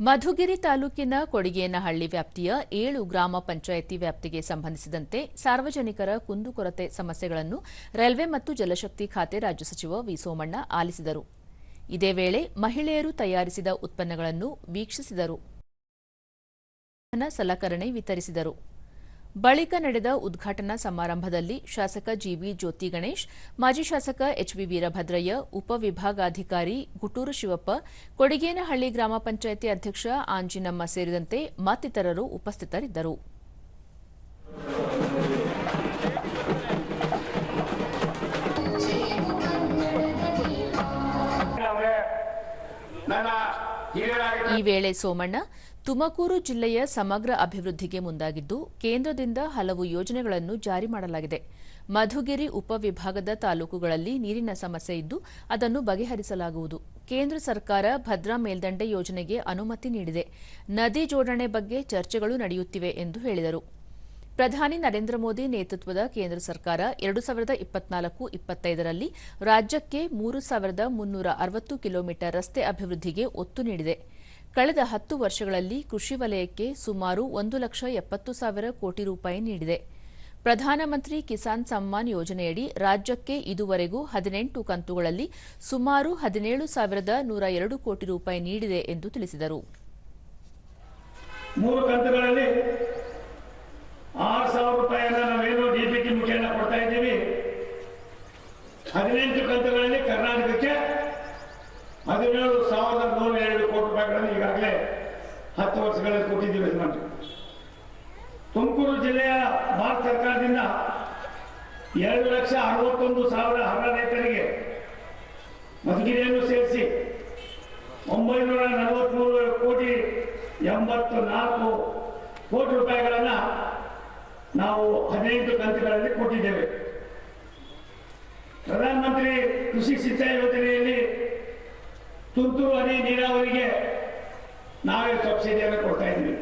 ಮಧುಗಿರಿ ತಾಲೂಕಿನ ಕೊಡಿಗೇನಹಳ್ಳಿ ವ್ಯಾಪ್ತಿಯ ಏಳು ಗ್ರಾಮ ಪಂಚಾಯಿತಿ ವ್ಯಾಪ್ತಿಗೆ ಸಂಬಂಧಿಸಿದಂತೆ ಸಾರ್ವಜನಿಕರ ಕುಂದುಕೊರತೆ ಸಮಸ್ಯೆಗಳನ್ನು ರೈಲ್ವೆ ಮತ್ತು ಜಲಶಕ್ತಿ ಖಾತೆ ರಾಜ್ಯ ಸಚಿವ ವಿ ಸೋಮಣ್ಣ ಆಲಿಸಿದರು. ಇದೇ ವೇಳೆ ಮಹಿಳೆಯರು ತಯಾರಿಸಿದ ಉತ್ಪನ್ನಗಳನ್ನು ವೀಕ್ಷಿಸಿದರು. ಸಲಕರಣೆ ವಿತರಿಸಿದರು. ಬಳಿಕ ನಡೆದ ಉದ್ಘಾಟನಾ ಸಮಾರಂಭದಲ್ಲಿ ಶಾಸಕ ಜಿವಿ ಜ್ಯೋತಿ ಗಣೇಶ್, ಮಾಜಿ ಶಾಸಕ ಎಚ್ವಿ ವೀರಭದ್ರಯ್ಯ ಉಪವಿಭಾಗಾಧಿಕಾರಿ ಗುಟೂರು ಶಿವಪ್ಪ, ಕೊಡಿಗೇನಹಳ್ಳಿ ಗ್ರಾಮ ಪಂಚಾಯಿತಿ ಅಧ್ಯಕ್ಷ ಆಂಜಿನಮ್ಮ ಸೇರಿದಂತೆ ಮತ್ತಿತರರು ಉಪಸ್ಥಿತರಿದ್ದರು. ನನ್ನ ಈ ವೇಳೆ ಸೋಮಣ್ಣ, ತುಮಕೂರು ಜಿಲ್ಲೆಯ ಸಮಗ್ರ ಅಭಿವೃದ್ಧಿಗೆ ಮುಂದಾಗಿದ್ದು, ಕೇಂದ್ರದಿಂದ ಹಲವು ಯೋಜನೆಗಳನ್ನು ಜಾರಿ ಮಾಡಲಾಗಿದೆ. ಮಧುಗಿರಿ ಉಪವಿಭಾಗದ ತಾಲೂಕುಗಳಲ್ಲಿ ನೀರಿನ ಸಮಸ್ಯೆ ಇದ್ದು, ಅದನ್ನು ಬಗೆಹರಿಸಲಾಗುವುದು. ಕೇಂದ್ರ ಸರ್ಕಾರ ಭದ್ರಾ ಮೇಲ್ದಂಡೆ ಯೋಜನೆಗೆ ಅನುಮತಿ ನೀಡಿದೆ. ನದಿ ಜೋಡಣೆ ಬಗ್ಗೆ ಚರ್ಚೆಗಳು ನಡೆಯುತ್ತಿವೆ ಎಂದು ಹೇಳಿದರು. ಪ್ರಧಾನಿ ನರೇಂದ್ರ ಮೋದಿ ನೇತೃತ್ವದ ಕೇಂದ್ರ ಸರ್ಕಾರ ಎರಡು ಸಾವಿರದ ಇಪ್ಪತ್ನಾಲ್ಕು ಇಪ್ಪತ್ತೈದರಲ್ಲಿ ರಾಜ್ಯಕ್ಕೆ ಮೂರು ಸಾವಿರದ ಮುನ್ನೂರ ಅರವತ್ತು ಕಿಲೋಮೀಟರ್ ರಸ್ತೆ ಅಭಿವೃದ್ಧಿಗೆ ಒತ್ತು ನೀಡಿದೆ. ಕಳೆದ ಹತ್ತು ವರ್ಷಗಳಲ್ಲಿ ಕೃಷಿ ವಲಯಕ್ಕೆ ಸುಮಾರು ಒಂದು ಲಕ್ಷ ಎಪ್ಪತ್ತು ಸಾವಿರ ಕೋಟಿ ರೂಪಾಯಿ ನೀಡಿದೆ. ಪ್ರಧಾನಮಂತ್ರಿ ಕಿಸಾನ್ ಸಮ್ಮಾನ್ ಯೋಜನೆಯಡಿ ರಾಜ್ಯಕ್ಕೆ ಇದುವರೆಗೂ ಹದಿನೆಂಟು ಕಂತುಗಳಲ್ಲಿ ಸುಮಾರು ಹದಿನೇಳು ಸಾವಿರದ ನೂರ ಎರಡು ಕೋಟಿ ರೂಪಾಯಿ ನೀಡಿದೆ ಎಂದು ತಿಳಿಸಿದರು ಮೂರು ಕಂತುಗಳಲ್ಲಿ ಆರು ಸಾವಿರ ರೂಪಾಯಿಯನ್ನ ನಾವೇನು ಡಿ ಬಿ ಟಿ ಮುಖೇನ ಕೊಡ್ತಾ ಇದ್ದೀವಿ ಹದಿನೆಂಟು ಕಂತುಗಳಲ್ಲಿ ಕರ್ನಾಟಕಕ್ಕೆ ಹದಿನೇಳು ಸಾವಿರದ ನೂರ ಎರಡು ಕೋಟಿ ರೂಪಾಯಿಗಳನ್ನು ಈಗಾಗಲೇ ಹತ್ತು ವರ್ಷಗಳಲ್ಲಿ ಕೊಟ್ಟಿದ್ದೀವಿ ಯಜಮಾನ್ರಿ. ತುಮಕೂರು ಜಿಲ್ಲೆಯ ಭಾರತ ಸರ್ಕಾರದಿಂದ ಎರಡು ಲಕ್ಷ ಅರವತ್ತೊಂದು ಸಾವಿರ ಅರ್ಹ ರೈತರಿಗೆ ಮಧುಗಿರಿಯನ್ನು ಸೇರಿಸಿ ಒಂಬೈನೂರ ನಲವತ್ಮೂರು ಕೋಟಿ ಎಂಬತ್ತು ನಾಲ್ಕು ಕೋಟಿ ರೂಪಾಯಿಗಳನ್ನು ನಾವು ಹದಿನೈದು ಕಂತುಗಳಲ್ಲಿ ಕೊಟ್ಟಿದ್ದೇವೆ. ಪ್ರಧಾನಮಂತ್ರಿ ಕೃಷಿ ಸಿಂಚಾಯಿ ಯೋಜನೆಯಲ್ಲಿ ತುಂತುರು ಹನಿ ನೀರಾವರಿಗೆ ನಾವೇ ಸಬ್ಸಿಡಿಯನ್ನು ಕೊಡ್ತಾ ಇದ್ದೀವಿ.